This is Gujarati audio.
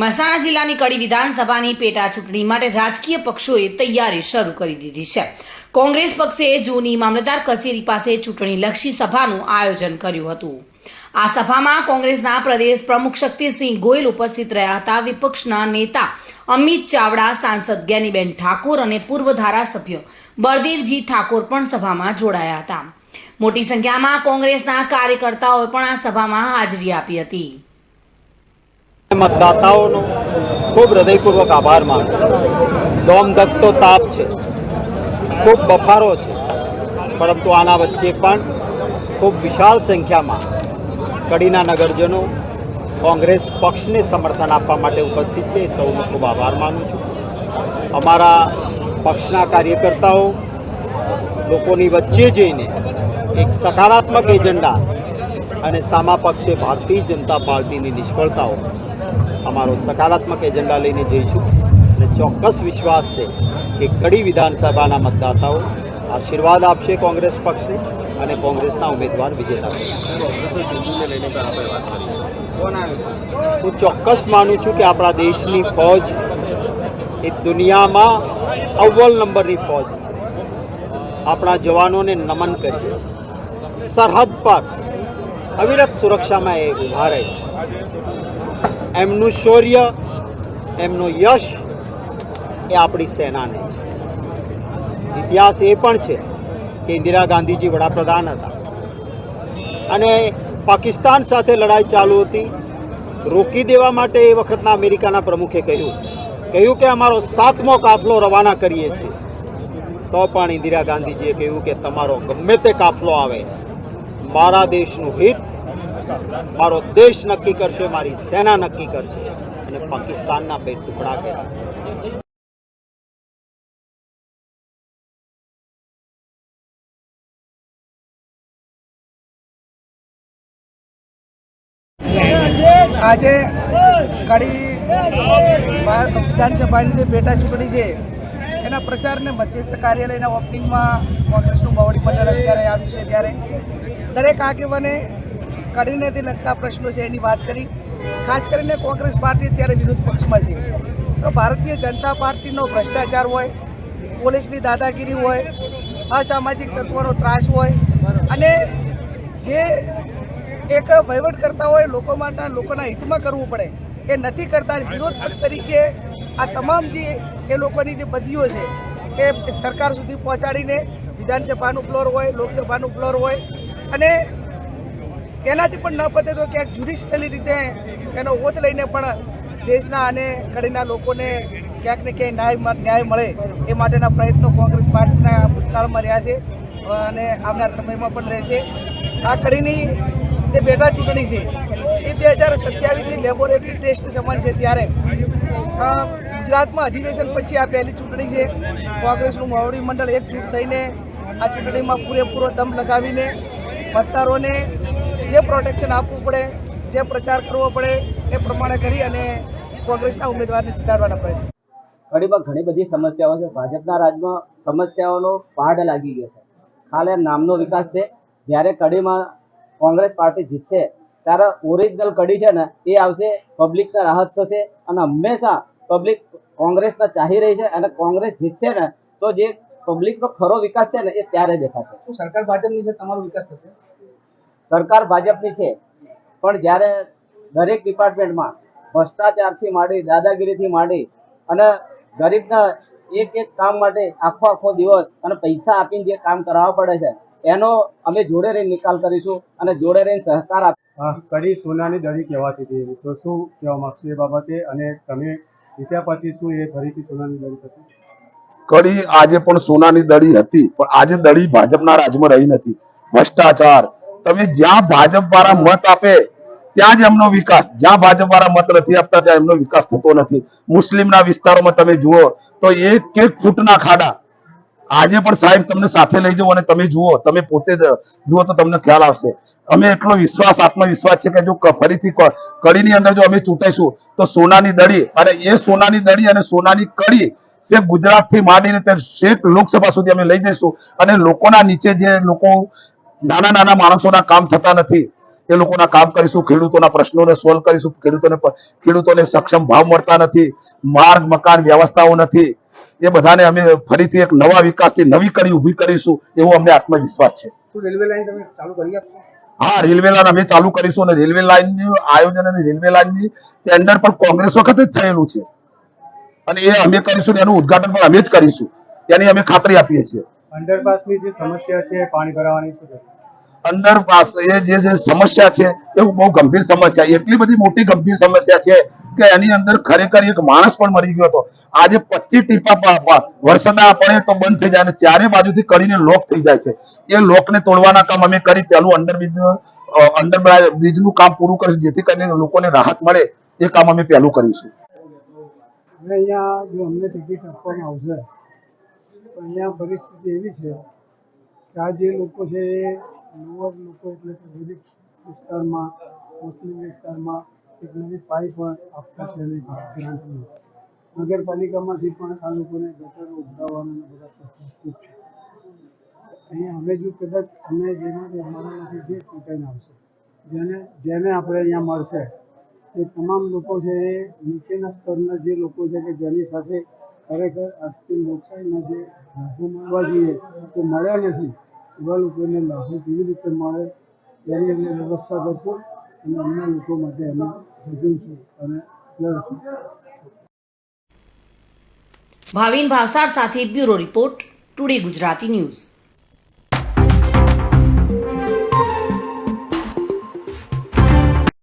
મહેસાણા જિલ્લાની કડી વિધાનસભાની પેટા ચૂંટણી માટે રાજકીય પક્ષોએ તૈયારી શરૂ કરી દીધી છે. કોંગ્રેસ પક્ષે જૂની મામલતદાર કચેરી પાસે ચૂંટણીલક્ષી સભાનું આયોજન કર્યું હતું. આ સભામાં કોંગ્રેસના પ્રદેશ પ્રમુખ શક્તિસિંહ ગોયલ ઉપસ્થિત રહ્યા હતા. વિપક્ષના નેતા અમિત ચાવડા, સાંસદ જ્ઞાનીબેન ઠાકોર અને પૂર્વ ધારાસભ્ય બળદેવજી ઠાકોર પણ સભામાં જોડાયા હતા. મોટી સંખ્યામાં કોંગ્રેસના કાર્યકર્તાઓએ પણ આ સભામાં હાજરી આપી હતી. મતદાતાઓનો ખૂબ હૃદયપૂર્વક આભાર માનું દોમ ધકતો તાપ છે. ખૂબ બફારો છે. પરંતુ આના વચ્ચે પણ ખૂબ વિશાળ સંખ્યામાં કડીના નગરજનો કોંગ્રેસ પક્ષને સમર્થન આપવા માટે ઉપસ્થિત છે. એ સૌનો ખૂબ આભાર માનું છું. અમારા પક્ષના કાર્યકર્તાઓ લોકોની વચ્ચે જઈને એક સકારાત્મક એજન્ડા અને સામા પક્ષે ભારતીય જનતા પાર્ટીની નિષ્ફળતાઓ અમારો સકારાત્મક એજન્ડા લઈને જઈશું. અને ચોક્કસ વિશ્વાસ છે કે કડી વિધાનસભાના મતદાતાઓ આશીર્વાદ આપશે કોંગ્રેસ પક્ષને અને કોંગ્રેસના ઉમેદવાર વિજેતા હું ચોક્કસ માનું છું કે આપણા દેશની ફોજ એ દુનિયામાં અવ્વલ નંબરની ફોજ છે. આપણા જવાનોને નમન કરીએ. સરહદ પર અવિરત સુરક્ષામાં એ ઊભા રહે છે. એમનું શૌર્ય, એમનો યશ એ આપણી સેનાને છે. ઇતિહાસ એ પણ છે કે ઇન્દિરા ગાંધીજી વડાપ્રધાન હતા. અને પાકિસ્તાન સાથે લડાઈ ચાલુ હતી. રોકી દેવા માટે એ વખતના અમેરિકાના પ્રમુખે કહ્યું કહ્યું કે અમારો સાતમો કાફલો રવાના કરીએ છીએ. તો પણ ઇન્દિરા ગાંધીજીએ કહ્યું કે તમારો ગમે તે કાફલો આવે, મારા દેશનું હિત મારો દેશ નક્કી કરશે, મારી સેના નક્કી કરશે અને પાકિસ્તાનના બે ટુકડા કર્યા. આજે કડી વિધાનસભાની પેટા ચૂંટણી છે, એના પ્રચારને મધ્યસ્થ કાર્યાલયના ઓપનિંગમાં કોંગ્રેસનું બવડી મંડળ અત્યારે આવ્યું છે. ત્યારે દરેક આગેવાને કડીને તે લગતા પ્રશ્નો છે, એની વાત કરી. ખાસ કરીને કોંગ્રેસ પાર્ટી અત્યારે વિરોધ પક્ષમાં છે. તો ભારતીય જનતા પાર્ટીનો ભ્રષ્ટાચાર હોય, પોલીસની દાદાગીરી હોય, અસામાજિક તત્વોનો ત્રાસ હોય, અને જે એક વહીવટ કરતા હોય લોકો માટે, લોકોના હિતમાં કરવું પડે, એ નથી કરતા. વિરોધ પક્ષ તરીકે આ તમામ જે એ લોકોની જે બદીઓ છે, એ સરકાર સુધી પહોંચાડીને વિધાનસભાનું ફ્લોર હોય, લોકસભાનું ફ્લોર હોય, અને એનાથી પણ ન પતે તો ક્યાંક જ્યુડિશિયલી રીતે એનો ઓથ લઈને પણ દેશના અને કડીના લોકોને ક્યાંક ને ક્યાંય ન્યાય ન્યાય મળે એ માટેના પ્રયત્નો કોંગ્રેસ પાર્ટીના ભૂતકાળમાં રહ્યા છે અને આવનાર સમયમાં પણ રહેશે. આ કડીની જે પેટા ચૂંટણી છે, એ બે હજાર સત્યાવીસની લેબોરેટરી ટેસ્ટ સમાન છે ત્યારે. ગુજરાતમાં અધિવેશન પછી આ પહેલી ચૂંટણી છે. કોંગ્રેસનું મોવડી મંડળ એકજૂટ થઈને આ ચૂંટણીમાં પૂરેપૂરો દમ લગાવીને મતદારોને જે પ્રોટેક્શન આપવું પડે જે પ્રચાર કરવો પડે એ પ્રમાણે કરી અને કોંગ્રેસના ઉમેદવારને જીતાડવાના પ્રયત્ન. કડીમાં ઘણી બધી સમસ્યાઓ છે. ભાજપના રાજમાં સમસ્યાઓનો પાડ લાગી ગયો છે. ખાલી નામનો વિકાસ છે. જ્યારે કડીમાં કોંગ્રેસ પાર્ટી જીતશે ત્યારે ઓરિજિનલ કડી છે ને એ આવશે પબ્લિકને રાહત થશે અને હંમેશા પબ્લિક કોંગ્રેસને ચાહી રહી છે અને કોંગ્રેસ જીતશે ને તો જે પબ્લિકનો ખરો વિકાસ છે ને એ ત્યારે દેખાશે. શું સરકાર ભાજપની છે? તમારો વિકાસ થશે? સરકાર ભાજપની છે. પણ જ્યારે દરેક ડિપાર્ટમેન્ટમાં ભ્રષ્ટાચારથી માંડી દાદાગીરીથી માંડી અને ગરીબના એક એક કામ માટે આખો આખો દિવસ અને પૈસા આપીને જે કામ કરાવવા પડે છે એનો અમે જોડે રહીને નિકાલ કરીશું અને જોડે રહીને સહકાર આપ કરી કડી સોનાની દરી કહેવાતી હતી. તો શું કહેવા માંગશો એ બાબતે? અને તમે જીત્યા પછી શું એ ફરીથી સોનાની દરી થશે? કડી આજે પણ સોનાની દડી હતી પણ આજે દડી ભાજપના રાજમાં રહી નથી. ભ્રષ્ટાચાર તમે જ્યાં ભાજપ વાળા મત આપે, ત્યાં જ એમનો વિકાસ. જ્યાં ભાજપ વાળા મત નથી આપતા, ત્યાં એમનો વિકાસ થતો નથી. મુસ્લિમના વિસ્તારોમાં તમે જુઓ, તો એક એક ફૂટના ખાડા. આજે પણ સાહેબ તમને સાથે લઈ જાઓ અને તમે જુઓ, તમે પોતે જુઓ તો તમને ખ્યાલ આવશે. અમે એટલો વિશ્વાસ, આત્મવિશ્વાસ છે કે જો ફરીથી કડીની અંદર જો અમે ચૂંટાઈશું, તો સોનાની દડી, અને એ સોનાની દડી અને સોનાની કડી છેક ગુજરાતથી માંડીને તે શેખ લોકસભા સુધી અમે લઈ જઈશું. અને લોકોના નીચે જે લોકો નાના નાના માણસોના કામ થતા નથી. એ લોકોના કામ કરીશું ખેડૂતોના પ્રશ્નોને સોલ્વ કરીશું ખેડૂતોને ખેડૂતોને સક્ષમ ભાવ મળતા નથી માર્ગ મકાન વ્યવસ્થાઓ નથી. એ બધાને અમે ફરીથી એક નવા વિકાસથી નવી કડી ઊભી કરીશું એવો અમને આત્મવિશ્વાસ છે. રેલવે લાઈન તમે ચાલુ કરી આપશો? હા રેલવે લાઈન અમે ચાલુ કરીશું અને રેલવે લાઈનનું આયોજન અને રેલવે લાઈનની ટેન્ડર પણ કોંગ્રેસ વખતે જ થયેલું છે. અને એ અમે કરીશું એનું ઉદઘાટન પણ અમે જ કરીશું. એની અમે ખાતરી આપીએ છીએ. અંડરપાસની જે સમસ્યા છે પાણી ભરાવાની અંદર જે જે સમસ્યા છે, એ બહુ ગંભીર સમસ્યા એટલી બધી મોટી ગંભીર સમસ્યા છે કે એની અંદર ખરેખર એક માણસ પણ મરી ગયો હતો. આજે પચીસ ટીપા પ- પડે તો બંધ થઈ જાય અને ચારે બાજુથી કરીને લોક થઈ જાય છે. એ લોકને તોડવાના કામ અમે કરી, પેલું અંડર બ્રિજ અંડર બ્રિજનું કામ પૂરું કરીશું, જેથી કરીને લોકોને રાહત મળે, એ કામ અમે પહેલું કરીશું. અહીંયા જો અમને ટિકિટ આપવામાં આવશે અહીંયા પરિસ્થિતિ એવી છે કે આ જે લોકો છે લોઅર લોકો એટલે કે વિવિધ વિસ્તારમાં, મુસ્લિમ વિસ્તારમાં એક નવી પાઇપ આપતા છે ગ્રાન્ટની નગરપાલિકામાંથી પણ આ લોકોને ગટરો ઉભરાવવાના બધા પ્રશ્નો છે. અહીંયા અમે જો કદાચ અમે જેમાંથી અમારામાંથી જે ચૂંટાઈને આવશે, જેને જેને આપણે અહીંયા મળશે, એ તમામ લોકો છે એ નીચેના સ્તરના જે લોકો છે કે જેની સાથે ખરેખર આજથી લોકશાહીના જે મળવા જોઈએ તે મળ્યા નથી એવા લોકોને લાભો કેવી રીતે મળે, તેની અમે વ્યવસ્થા કરશું અને અન્ય લોકો માટે અમે ભજવીશું અને લડશું. ભાવિન ભાવસાર સાથે bureau report, today Gujarati news.